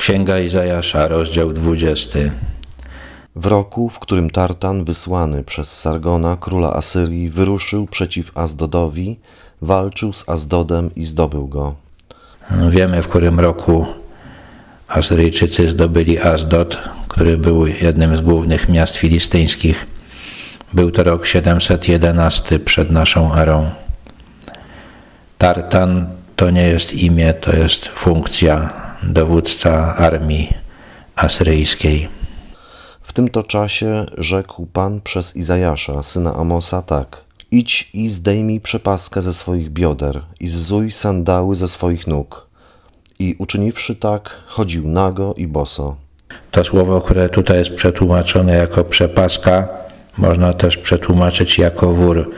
Księga Izajasza, rozdział 20. W roku, w którym Tartan, wysłany przez Sargona, króla Asyrii, wyruszył przeciw Azdodowi, walczył z Azdodem i zdobył go. Wiemy, w którym roku Asyryjczycy zdobyli Asdod, który był jednym z głównych miast filistyńskich. Był to rok 711 przed naszą erą. Tartan to nie jest imię, to jest funkcja dowódca armii asyryjskiej. W tym to czasie rzekł Pan przez Izajasza, syna Amosa, tak. Idź i zdejmij przepaskę ze swoich bioder i zzuj sandały ze swoich nóg. I uczyniwszy tak, chodził nago i boso. To słowo, które tutaj jest przetłumaczone jako przepaska, można też przetłumaczyć jako wór.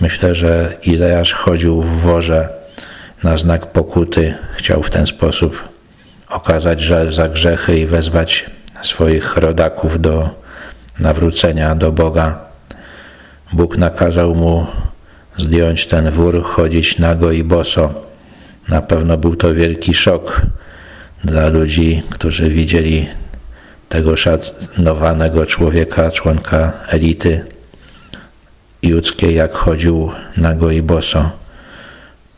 Myślę, że Izajasz chodził w worze na znak pokuty. Chciał w ten sposób okazać żal za grzechy i wezwać swoich rodaków do nawrócenia do Boga. Bóg nakazał mu zdjąć ten wór, chodzić nago i boso. Na pewno był to wielki szok dla ludzi, którzy widzieli tego szanowanego człowieka, członka elity judzkiej, jak chodził nago i boso.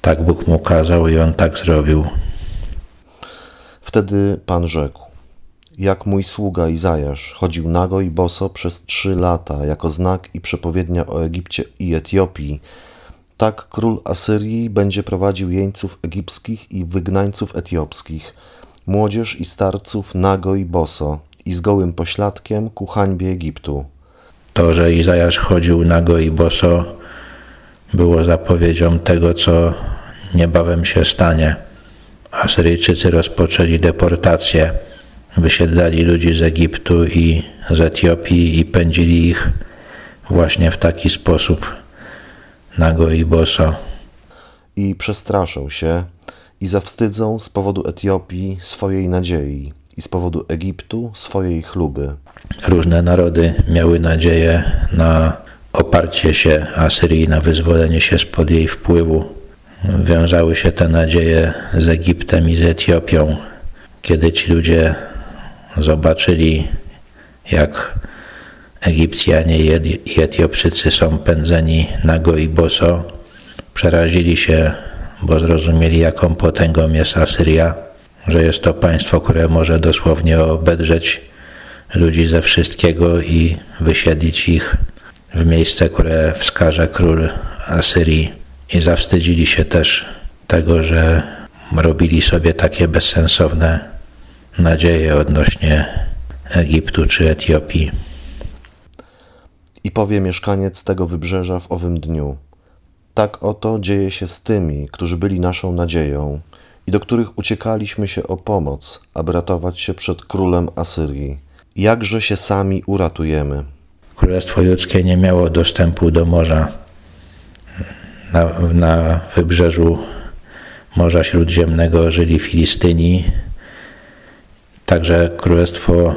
Tak Bóg mu kazał i on tak zrobił. Wtedy Pan rzekł: Jak mój sługa Izajasz chodził nago i boso przez trzy lata jako znak i przepowiednia o Egipcie i Etiopii, tak król Asyrii będzie prowadził jeńców egipskich i wygnańców etiopskich, młodzież i starców nago i boso i z gołym pośladkiem ku hańbie Egiptu. To, że Izajasz chodził nago i boso, było zapowiedzią tego, co niebawem się stanie. Asyryjczycy rozpoczęli deportację, wysiedlali ludzi z Egiptu i z Etiopii i pędzili ich właśnie w taki sposób, nago i boso. I przestraszą się i zawstydzą z powodu Etiopii swojej nadziei i z powodu Egiptu swojej chluby. Różne narody miały nadzieję na oparcie się Asyrii, na wyzwolenie się spod jej wpływu. Wiązały się te nadzieje z Egiptem i z Etiopią. Kiedy ci ludzie zobaczyli, jak Egipcjanie i Etiopczycy są pędzeni nago i boso, przerazili się, bo zrozumieli, jaką potęgą jest Asyria, że jest to państwo, które może dosłownie obedrzeć ludzi ze wszystkiego i wysiedlić ich w miejsce, które wskaże król Asyrii. I zawstydzili się też tego, że robili sobie takie bezsensowne nadzieje odnośnie Egiptu czy Etiopii. I powie mieszkaniec tego wybrzeża w owym dniu. Tak oto dzieje się z tymi, którzy byli naszą nadzieją i do których uciekaliśmy się o pomoc, aby ratować się przed królem Asyrii. Jakże się sami uratujemy? Królestwo Judzkie nie miało dostępu do morza. Na, na wybrzeżu Morza Śródziemnego żyli Filistyni. Także Królestwo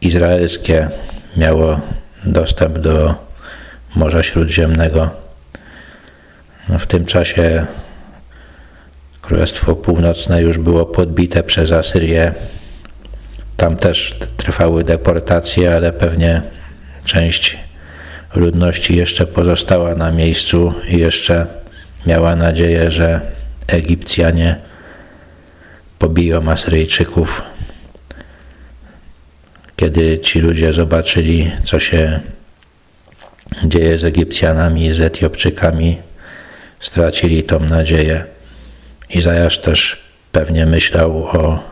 Izraelskie miało dostęp do Morza Śródziemnego. No, W tym czasie Królestwo Północne już było podbite przez Asyrię. Tam też trwały deportacje, ale pewnie część ludności jeszcze pozostała na miejscu i jeszcze miała nadzieję, że Egipcjanie pobiją Asyryjczyków. Kiedy ci ludzie zobaczyli, co się dzieje z Egipcjanami z Etiopczykami, stracili tą nadzieję. Izajasz też pewnie myślał o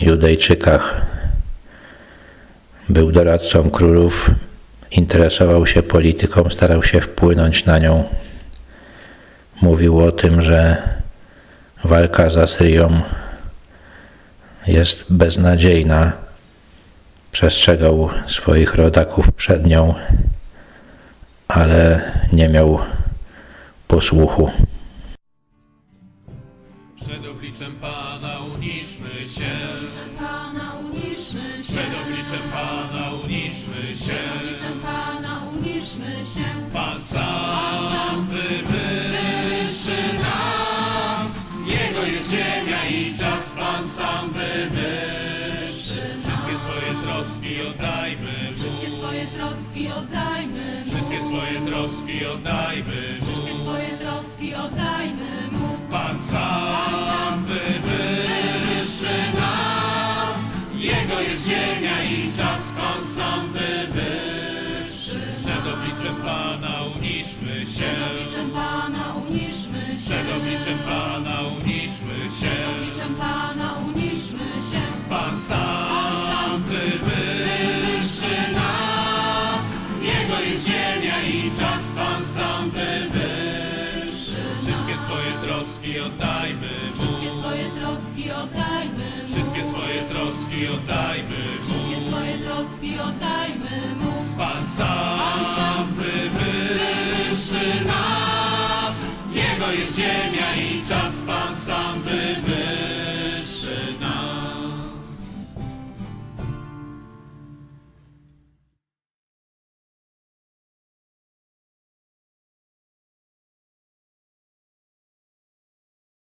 Judejczykach. Był doradcą królów, interesował się polityką, starał się wpłynąć na nią. Mówił o tym, że walka z Asyrią jest beznadziejna. Przestrzegał swoich rodaków przed nią, ale nie miał posłuchu. Przed obliczem Pana uniszmy się. Pana uniszmy się, Przed obliczem Pana uniszmy się się Pan sam wywyższy nas. Jego jest ziemia i czas, Pan sam wywyższy Wszystkie swoje troski oddajmy Wszystkie swoje troski oddajmy Wszystkie swoje troski oddajmy Wszystkie swoje troski oddajmy Pana uniszmy się. Obliczem Pana uniszmy się. Przed obliczem Pana uniszmy się. Obliczem Pana uniszmy się. Pan sam wywyższy nas. Jego jest ziemia i czas, Pan sam wywyższy. Wszystkie swoje troski oddajmy Wszystkie Mu. swoje troski oddajmy Mu. Wszystkie swoje troski oddajmy Wszystkie Mu. swoje troski oddajmy Mu. Pan sam wywyższy